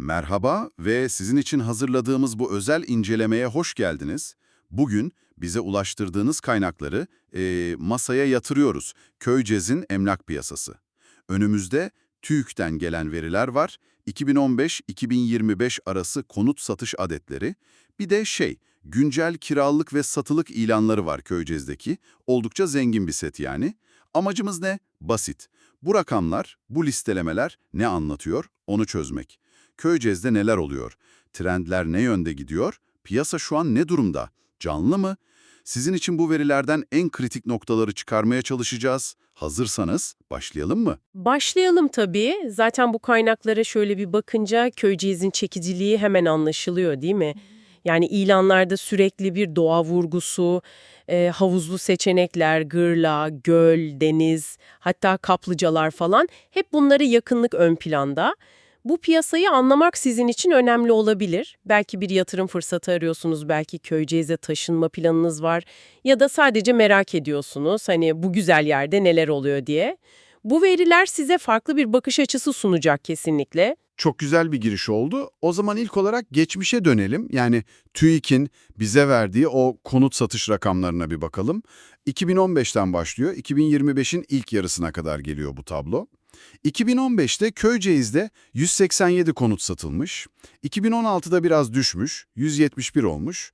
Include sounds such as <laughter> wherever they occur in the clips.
Merhaba ve sizin için hazırladığımız bu özel incelemeye hoş geldiniz. Bugün bize ulaştırdığınız kaynakları eee, masaya yatırıyoruz. Köycez'in emlak piyasası. Önümüzde TÜİK'ten gelen veriler var. 2015-2025 arası konut satış adetleri. Bir de şey, güncel kiralık ve satılık ilanları var Köycez'deki. Oldukça zengin bir set yani. Amacımız ne? Basit. Bu rakamlar, bu listelemeler ne anlatıyor? Onu çözmek. Köycez'de neler oluyor? Trendler ne yönde gidiyor? Piyasa şu an ne durumda? Canlı mı? Sizin için bu verilerden en kritik noktaları çıkarmaya çalışacağız. Hazırsanız başlayalım mı? Başlayalım tabii. Zaten bu kaynaklara şöyle bir bakınca Köyceğiz'in çekiciliği hemen anlaşılıyor değil mi? Yani ilanlarda sürekli bir doğa vurgusu, e, havuzlu seçenekler, gırla, göl, deniz, hatta kaplıcalar falan hep bunları yakınlık ön planda. Bu piyasayı anlamak sizin için önemli olabilir. Belki bir yatırım fırsatı arıyorsunuz, belki Köyceğiz'e taşınma planınız var ya da sadece merak ediyorsunuz hani bu güzel yerde neler oluyor diye. Bu veriler size farklı bir bakış açısı sunacak kesinlikle. Çok güzel bir giriş oldu. O zaman ilk olarak geçmişe dönelim. Yani TÜİK'in bize verdiği o konut satış rakamlarına bir bakalım. 2015'ten başlıyor, 2025'in ilk yarısına kadar geliyor bu tablo. 2015'te Köyceğiz'de 187 konut satılmış. 2016'da biraz düşmüş, 171 olmuş.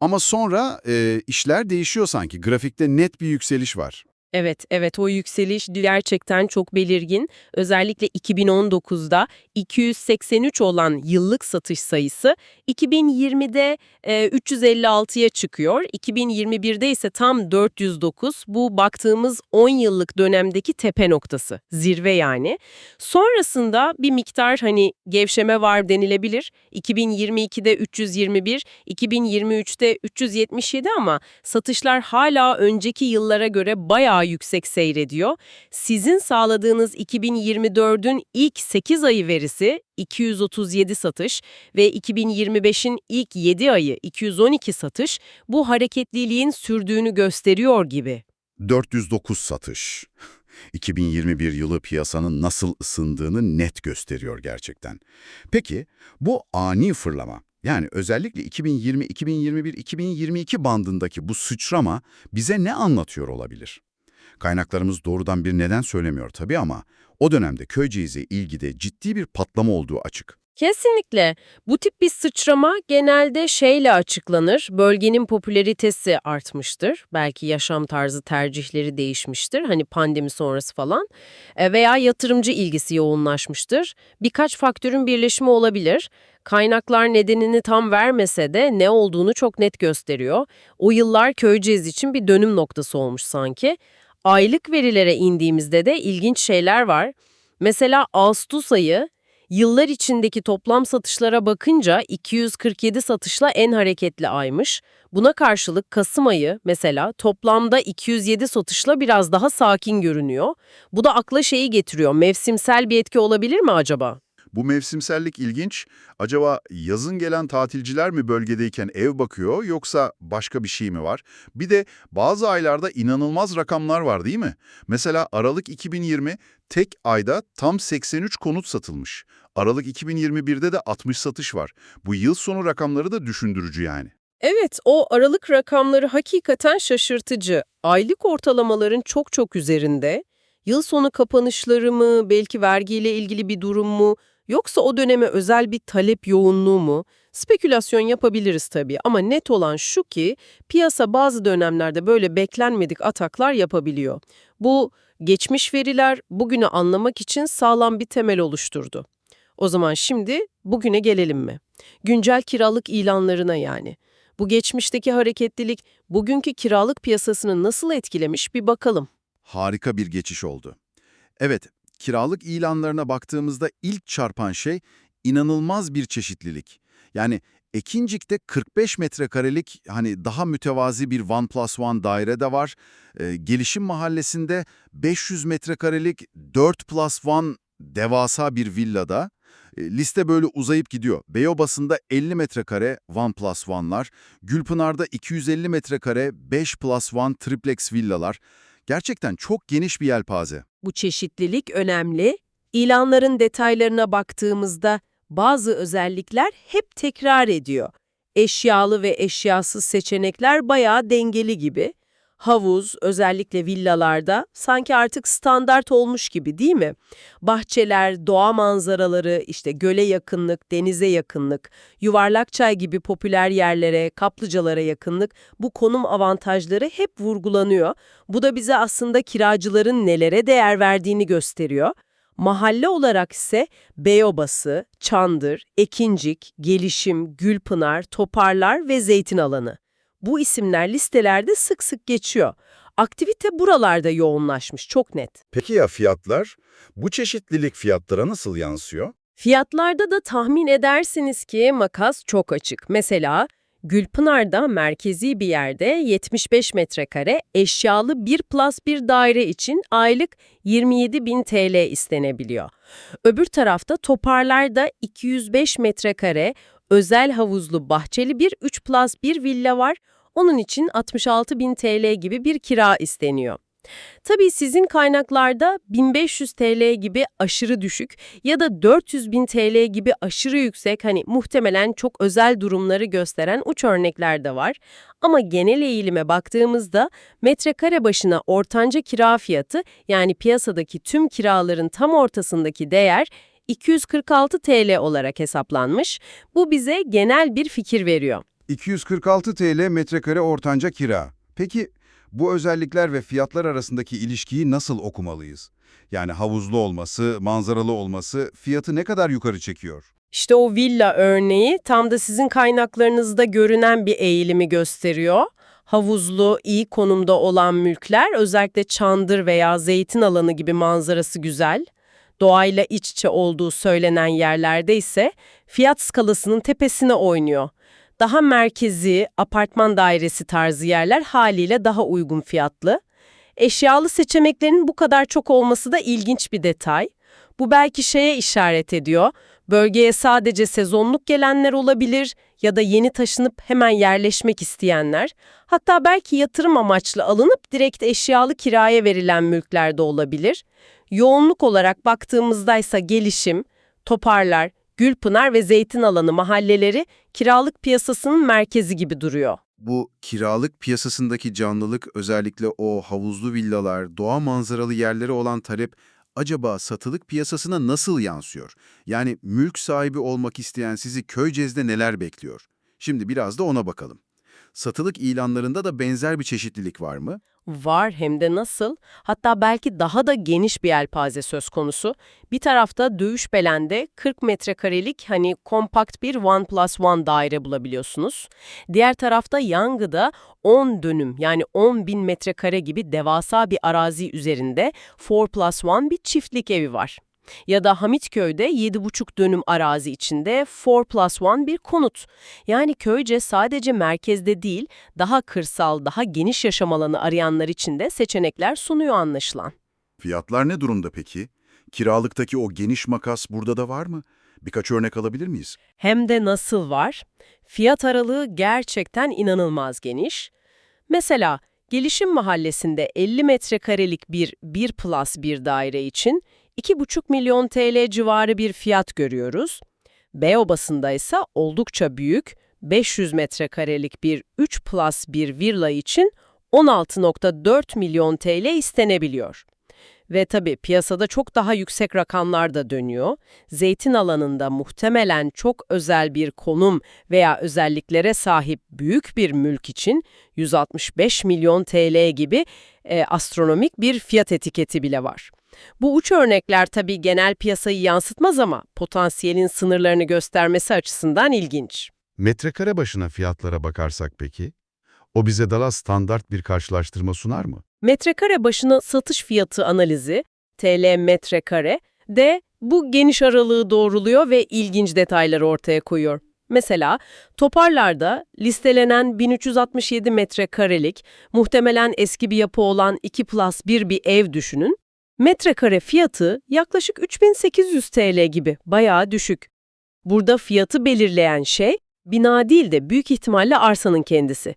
Ama sonra e, işler değişiyor sanki. Grafikte net bir yükseliş var. Evet, evet o yükseliş gerçekten çok belirgin. Özellikle 2019'da 283 olan yıllık satış sayısı 2020'de e, 356'ya çıkıyor. 2021'de ise tam 409. Bu baktığımız 10 yıllık dönemdeki tepe noktası. Zirve yani. Sonrasında bir miktar hani gevşeme var denilebilir. 2022'de 321, 2023'te 377 ama satışlar hala önceki yıllara göre bayağı yüksek seyrediyor. Sizin sağladığınız 2024'ün ilk 8 ayı verisi 237 satış ve 2025'in ilk 7 ayı 212 satış bu hareketliliğin sürdüğünü gösteriyor gibi. 409 satış. <laughs> 2021 yılı piyasanın nasıl ısındığını net gösteriyor gerçekten. Peki bu ani fırlama, yani özellikle 2020, 2021, 2022 bandındaki bu sıçrama bize ne anlatıyor olabilir? Kaynaklarımız doğrudan bir neden söylemiyor tabii ama o dönemde Köyceğiz'e ilgide ciddi bir patlama olduğu açık. Kesinlikle. Bu tip bir sıçrama genelde şeyle açıklanır. Bölgenin popülaritesi artmıştır. Belki yaşam tarzı tercihleri değişmiştir. Hani pandemi sonrası falan. E, Veya yatırımcı ilgisi yoğunlaşmıştır. Birkaç faktörün birleşimi olabilir. Kaynaklar nedenini tam vermese de ne olduğunu çok net gösteriyor. O yıllar Köyceğiz için bir dönüm noktası olmuş sanki. Aylık verilere indiğimizde de ilginç şeyler var. Mesela Ağustos ayı Yıllar içindeki toplam satışlara bakınca 247 satışla en hareketli aymış. Buna karşılık Kasım ayı mesela toplamda 207 satışla biraz daha sakin görünüyor. Bu da akla şeyi getiriyor. Mevsimsel bir etki olabilir mi acaba? Bu mevsimsellik ilginç. Acaba yazın gelen tatilciler mi bölgedeyken ev bakıyor yoksa başka bir şey mi var? Bir de bazı aylarda inanılmaz rakamlar var değil mi? Mesela Aralık 2020 tek ayda tam 83 konut satılmış. Aralık 2021'de de 60 satış var. Bu yıl sonu rakamları da düşündürücü yani. Evet, o aralık rakamları hakikaten şaşırtıcı. Aylık ortalamaların çok çok üzerinde. Yıl sonu kapanışları mı, belki vergiyle ilgili bir durum mu, yoksa o döneme özel bir talep yoğunluğu mu? Spekülasyon yapabiliriz tabii ama net olan şu ki piyasa bazı dönemlerde böyle beklenmedik ataklar yapabiliyor. Bu geçmiş veriler bugünü anlamak için sağlam bir temel oluşturdu. O zaman şimdi bugüne gelelim mi? Güncel kiralık ilanlarına yani. Bu geçmişteki hareketlilik bugünkü kiralık piyasasını nasıl etkilemiş bir bakalım. Harika bir geçiş oldu. Evet, kiralık ilanlarına baktığımızda ilk çarpan şey inanılmaz bir çeşitlilik. Yani Ekincik'te 45 metrekarelik hani daha mütevazi bir One Plus One daire de var. Ee, Gelişim Mahallesi'nde 500 metrekarelik 4 Plus One devasa bir villada. E, Liste böyle uzayıp gidiyor. Beyobası'nda 50 metrekare One Plus One'lar, Gülpınar'da 250 metrekare 5 Plus One triplex villalar. Gerçekten çok geniş bir yelpaze. Bu çeşitlilik önemli. İlanların detaylarına baktığımızda Bazı özellikler hep tekrar ediyor. Eşyalı ve eşyasız seçenekler bayağı dengeli gibi. Havuz, özellikle villalarda sanki artık standart olmuş gibi değil mi? Bahçeler, doğa manzaraları, işte göle yakınlık, denize yakınlık, Yuvarlakçay gibi popüler yerlere, kaplıcalara yakınlık bu konum avantajları hep vurgulanıyor. Bu da bize aslında kiracıların nelere değer verdiğini gösteriyor. Mahalle olarak ise Beyobası, Çandır, Ekincik, Gelişim, Gülpınar, Toparlar ve Zeytin Alanı. Bu isimler listelerde sık sık geçiyor. Aktivite buralarda yoğunlaşmış, çok net. Peki ya fiyatlar? Bu çeşitlilik fiyatlara nasıl yansıyor? Fiyatlarda da tahmin edersiniz ki makas çok açık. Mesela Gülpınar'da merkezi bir yerde 75 metrekare eşyalı 1 plus 1 daire için aylık 27 bin TL istenebiliyor. Öbür tarafta Toparlar'da 205 metrekare özel havuzlu bahçeli bir 3 plus 1 villa var. Onun için 66 bin TL gibi bir kira isteniyor. Tabii sizin kaynaklarda 1500 TL gibi aşırı düşük ya da 400 bin TL gibi aşırı yüksek hani muhtemelen çok özel durumları gösteren uç örnekler de var. Ama genel eğilime baktığımızda metrekare başına ortanca kira fiyatı yani piyasadaki tüm kiraların tam ortasındaki değer 246 TL olarak hesaplanmış. Bu bize genel bir fikir veriyor. 246 TL metrekare ortanca kira. Peki bu özellikler ve fiyatlar arasındaki ilişkiyi nasıl okumalıyız? Yani havuzlu olması, manzaralı olması fiyatı ne kadar yukarı çekiyor? İşte o villa örneği tam da sizin kaynaklarınızda görünen bir eğilimi gösteriyor. Havuzlu, iyi konumda olan mülkler özellikle çandır veya zeytin alanı gibi manzarası güzel. Doğayla iç içe olduğu söylenen yerlerde ise fiyat skalasının tepesine oynuyor. Daha merkezi, apartman dairesi tarzı yerler haliyle daha uygun fiyatlı. Eşyalı seçeneklerin bu kadar çok olması da ilginç bir detay. Bu belki şeye işaret ediyor. Bölgeye sadece sezonluk gelenler olabilir ya da yeni taşınıp hemen yerleşmek isteyenler. Hatta belki yatırım amaçlı alınıp direkt eşyalı kiraya verilen mülkler de olabilir. Yoğunluk olarak baktığımızdaysa gelişim, toparlar, Gülpınar ve Zeytin Alanı mahalleleri kiralık piyasasının merkezi gibi duruyor. Bu kiralık piyasasındaki canlılık özellikle o havuzlu villalar, doğa manzaralı yerlere olan talep acaba satılık piyasasına nasıl yansıyor? Yani mülk sahibi olmak isteyen sizi Köyceğiz'de neler bekliyor? Şimdi biraz da ona bakalım. Satılık ilanlarında da benzer bir çeşitlilik var mı? Var hem de nasıl? Hatta belki daha da geniş bir yelpaze söz konusu. Bir tarafta Dövüşbelen'de 40 metrekarelik hani kompakt bir One Plus One daire bulabiliyorsunuz. Diğer tarafta Yangı'da 10 dönüm yani 10 bin metrekare gibi devasa bir arazi üzerinde 4 Plus One bir çiftlik evi var. Ya da Hamitköy'de 7,5 dönüm arazi içinde 4 plus 1 bir konut. Yani köyce sadece merkezde değil, daha kırsal, daha geniş yaşam alanı arayanlar için de seçenekler sunuyor anlaşılan. Fiyatlar ne durumda peki? Kiralıktaki o geniş makas burada da var mı? Birkaç örnek alabilir miyiz? Hem de nasıl var? Fiyat aralığı gerçekten inanılmaz geniş. Mesela Gelişim Mahallesi'nde 50 metrekarelik bir 1 plus bir daire için 2,5 milyon TL civarı bir fiyat görüyoruz. Beyoğlu'sunda ise oldukça büyük 500 metrekarelik bir 3 plus bir villa için 16.4 milyon TL istenebiliyor. Ve tabii piyasada çok daha yüksek rakamlar da dönüyor. Zeytin alanında muhtemelen çok özel bir konum veya özelliklere sahip büyük bir mülk için 165 milyon TL gibi e, astronomik bir fiyat etiketi bile var. Bu uç örnekler tabii genel piyasayı yansıtmaz ama potansiyelin sınırlarını göstermesi açısından ilginç. Metrekare başına fiyatlara bakarsak peki, o bize daha standart bir karşılaştırma sunar mı? Metrekare başına satış fiyatı analizi, TL metrekare, de bu geniş aralığı doğruluyor ve ilginç detayları ortaya koyuyor. Mesela toparlarda listelenen 1367 metrekarelik, muhtemelen eski bir yapı olan 2 plus 1 bir ev düşünün. Metrekare fiyatı yaklaşık 3800 TL gibi, bayağı düşük. Burada fiyatı belirleyen şey, bina değil de büyük ihtimalle arsanın kendisi.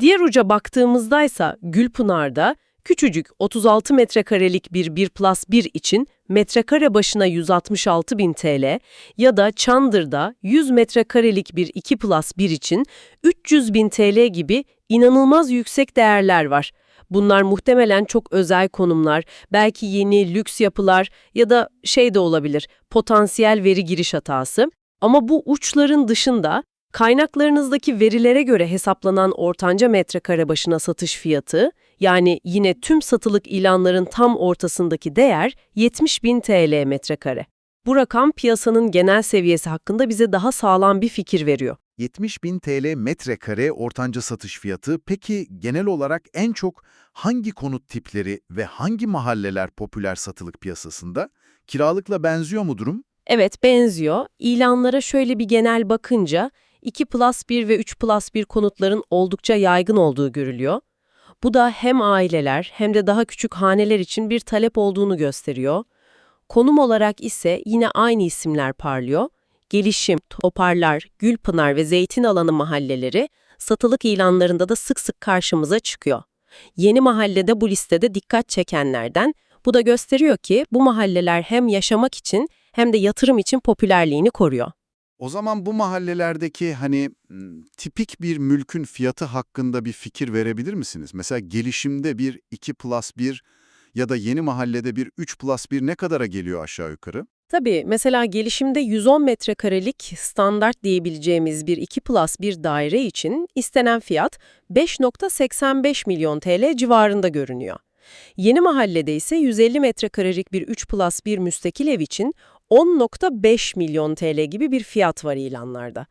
Diğer uca baktığımızdaysa Gülpınar'da Küçücük 36 metrekarelik bir 1 plus 1 için metrekare başına 166 bin TL ya da Çandır'da 100 metrekarelik bir 2 plus 1 için 300 bin TL gibi inanılmaz yüksek değerler var. Bunlar muhtemelen çok özel konumlar, belki yeni lüks yapılar ya da şey de olabilir, potansiyel veri giriş hatası. Ama bu uçların dışında kaynaklarınızdaki verilere göre hesaplanan ortanca metrekare başına satış fiyatı, yani yine tüm satılık ilanların tam ortasındaki değer 70 bin TL metrekare. Bu rakam piyasanın genel seviyesi hakkında bize daha sağlam bir fikir veriyor. 70 bin TL metrekare ortanca satış fiyatı. Peki genel olarak en çok hangi konut tipleri ve hangi mahalleler popüler satılık piyasasında? Kiralıkla benziyor mu durum? Evet benziyor. İlanlara şöyle bir genel bakınca 2 plus 1 ve 3 plus 1 konutların oldukça yaygın olduğu görülüyor. Bu da hem aileler hem de daha küçük haneler için bir talep olduğunu gösteriyor. Konum olarak ise yine aynı isimler parlıyor. Gelişim, Toparlar, Gülpınar ve Zeytin Alanı mahalleleri satılık ilanlarında da sık sık karşımıza çıkıyor. Yeni mahallede bu listede dikkat çekenlerden, bu da gösteriyor ki bu mahalleler hem yaşamak için hem de yatırım için popülerliğini koruyor. O zaman bu mahallelerdeki hani tipik bir mülkün fiyatı hakkında bir fikir verebilir misiniz? Mesela gelişimde bir 2 plus 1 ya da yeni mahallede bir 3 plus 1 ne kadara geliyor aşağı yukarı? Tabii mesela gelişimde 110 metrekarelik standart diyebileceğimiz bir 2 plus bir daire için istenen fiyat 5.85 milyon TL civarında görünüyor. Yeni mahallede ise 150 metrekarelik bir 3 plus 1 müstakil ev için 10.5 milyon TL gibi bir fiyat var ilanlarda.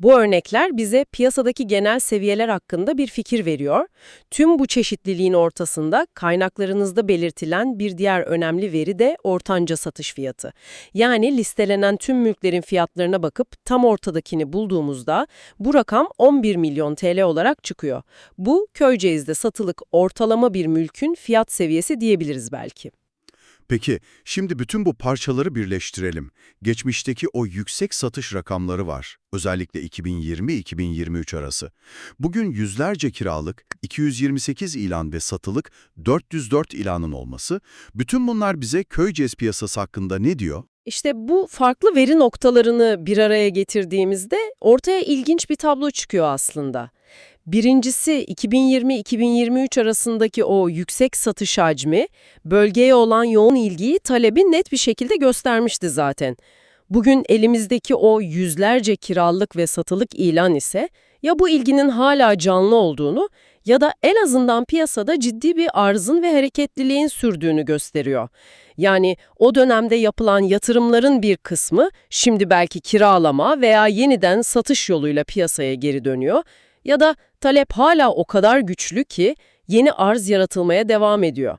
Bu örnekler bize piyasadaki genel seviyeler hakkında bir fikir veriyor. Tüm bu çeşitliliğin ortasında kaynaklarınızda belirtilen bir diğer önemli veri de ortanca satış fiyatı. Yani listelenen tüm mülklerin fiyatlarına bakıp tam ortadakini bulduğumuzda bu rakam 11 milyon TL olarak çıkıyor. Bu Köyceğiz'de satılık ortalama bir mülkün fiyat seviyesi diyebiliriz belki. Peki, şimdi bütün bu parçaları birleştirelim. Geçmişteki o yüksek satış rakamları var. Özellikle 2020-2023 arası. Bugün yüzlerce kiralık, 228 ilan ve satılık 404 ilanın olması, bütün bunlar bize Köyceğiz piyasası hakkında ne diyor? İşte bu farklı veri noktalarını bir araya getirdiğimizde ortaya ilginç bir tablo çıkıyor aslında. Birincisi 2020-2023 arasındaki o yüksek satış hacmi, bölgeye olan yoğun ilgiyi talebi net bir şekilde göstermişti zaten. Bugün elimizdeki o yüzlerce kiralık ve satılık ilan ise ya bu ilginin hala canlı olduğunu ya da en azından piyasada ciddi bir arzın ve hareketliliğin sürdüğünü gösteriyor. Yani o dönemde yapılan yatırımların bir kısmı şimdi belki kiralama veya yeniden satış yoluyla piyasaya geri dönüyor ya da talep hala o kadar güçlü ki yeni arz yaratılmaya devam ediyor.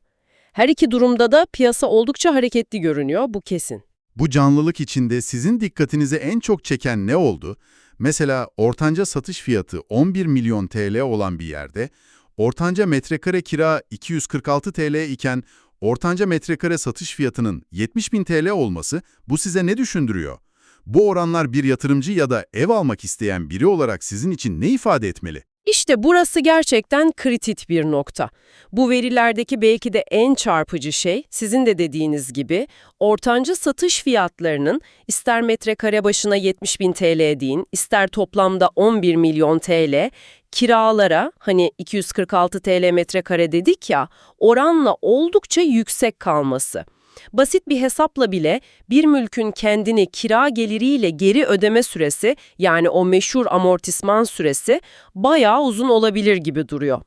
Her iki durumda da piyasa oldukça hareketli görünüyor, bu kesin. Bu canlılık içinde sizin dikkatinizi en çok çeken ne oldu? Mesela ortanca satış fiyatı 11 milyon TL olan bir yerde, ortanca metrekare kira 246 TL iken ortanca metrekare satış fiyatının 70 bin TL olması bu size ne düşündürüyor? Bu oranlar bir yatırımcı ya da ev almak isteyen biri olarak sizin için ne ifade etmeli? İşte burası gerçekten kritik bir nokta. Bu verilerdeki belki de en çarpıcı şey, sizin de dediğiniz gibi, ortanca satış fiyatlarının ister metrekare başına 70 bin TL deyin, ister toplamda 11 milyon TL, kiralara, hani 246 TL metrekare dedik ya, oranla oldukça yüksek kalması. Basit bir hesapla bile bir mülkün kendini kira geliriyle geri ödeme süresi yani o meşhur amortisman süresi bayağı uzun olabilir gibi duruyor.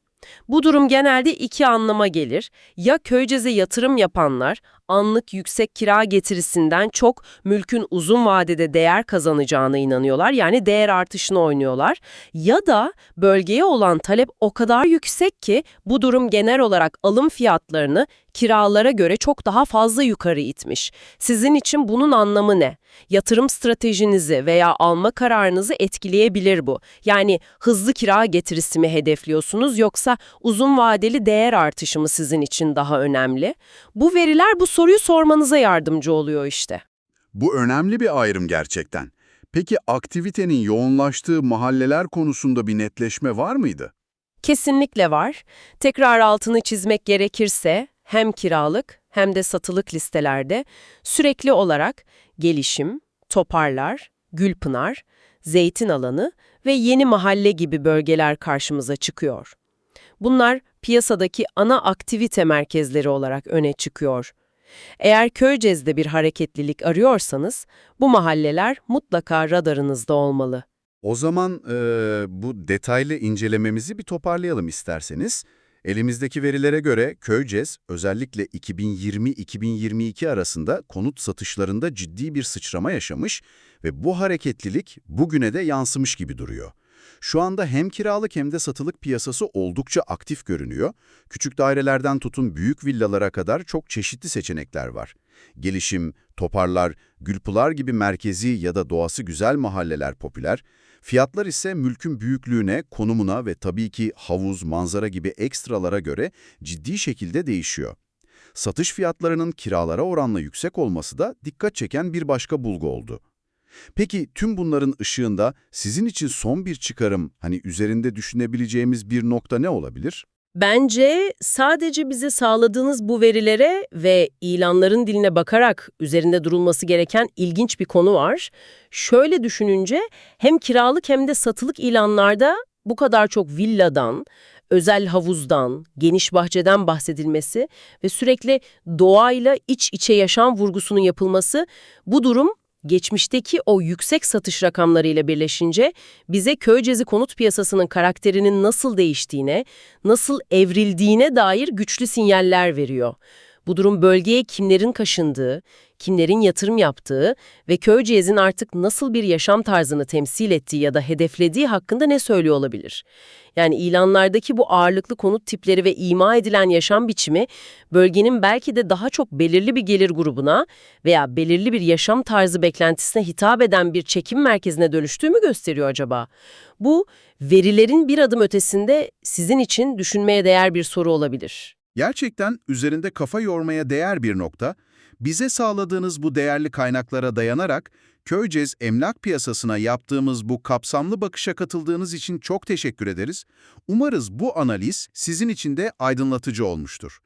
Bu durum genelde iki anlama gelir. Ya Köyceğiz'e yatırım yapanlar anlık yüksek kira getirisinden çok mülkün uzun vadede değer kazanacağına inanıyorlar. Yani değer artışını oynuyorlar. Ya da bölgeye olan talep o kadar yüksek ki bu durum genel olarak alım fiyatlarını kiralara göre çok daha fazla yukarı itmiş. Sizin için bunun anlamı ne? Yatırım stratejinizi veya alma kararınızı etkileyebilir bu. Yani hızlı kira getirisi mi hedefliyorsunuz yoksa uzun vadeli değer artışı mı sizin için daha önemli? Bu veriler bu soruyu sormanıza yardımcı oluyor işte. Bu önemli bir ayrım gerçekten. Peki aktivitenin yoğunlaştığı mahalleler konusunda bir netleşme var mıydı? Kesinlikle var. Tekrar altını çizmek gerekirse hem kiralık hem de satılık listelerde sürekli olarak gelişim, toparlar, Gülpınar, zeytin alanı ve yeni mahalle gibi bölgeler karşımıza çıkıyor. Bunlar piyasadaki ana aktivite merkezleri olarak öne çıkıyor. Eğer Köyceğiz'de bir hareketlilik arıyorsanız bu mahalleler mutlaka radarınızda olmalı. O zaman eee, bu detaylı incelememizi bir toparlayalım isterseniz. Elimizdeki verilere göre Köyceğiz özellikle 2020-2022 arasında konut satışlarında ciddi bir sıçrama yaşamış ve bu hareketlilik bugüne de yansımış gibi duruyor. Şu anda hem kiralık hem de satılık piyasası oldukça aktif görünüyor. Küçük dairelerden tutun büyük villalara kadar çok çeşitli seçenekler var. Gelişim, toparlar, gülpınar gibi merkezi ya da doğası güzel mahalleler popüler. Fiyatlar ise mülkün büyüklüğüne, konumuna ve tabii ki havuz, manzara gibi ekstralara göre ciddi şekilde değişiyor. Satış fiyatlarının kiralara oranla yüksek olması da dikkat çeken bir başka bulgu oldu. Peki tüm bunların ışığında sizin için son bir çıkarım, hani üzerinde düşünebileceğimiz bir nokta ne olabilir? Bence sadece bize sağladığınız bu verilere ve ilanların diline bakarak üzerinde durulması gereken ilginç bir konu var. Şöyle düşününce hem kiralık hem de satılık ilanlarda bu kadar çok villadan, özel havuzdan, geniş bahçeden bahsedilmesi ve sürekli doğayla iç içe yaşam vurgusunun yapılması bu durum geçmişteki o yüksek satış rakamlarıyla birleşince bize Köycezi konut piyasasının karakterinin nasıl değiştiğine, nasıl evrildiğine dair güçlü sinyaller veriyor. Bu durum bölgeye kimlerin kaşındığı, kimlerin yatırım yaptığı ve Köyceğiz'in artık nasıl bir yaşam tarzını temsil ettiği ya da hedeflediği hakkında ne söylüyor olabilir? Yani ilanlardaki bu ağırlıklı konut tipleri ve ima edilen yaşam biçimi bölgenin belki de daha çok belirli bir gelir grubuna veya belirli bir yaşam tarzı beklentisine hitap eden bir çekim merkezine dönüştüğü mü gösteriyor acaba? Bu verilerin bir adım ötesinde sizin için düşünmeye değer bir soru olabilir. Gerçekten üzerinde kafa yormaya değer bir nokta, bize sağladığınız bu değerli kaynaklara dayanarak Köyceğiz emlak piyasasına yaptığımız bu kapsamlı bakışa katıldığınız için çok teşekkür ederiz. Umarız bu analiz sizin için de aydınlatıcı olmuştur.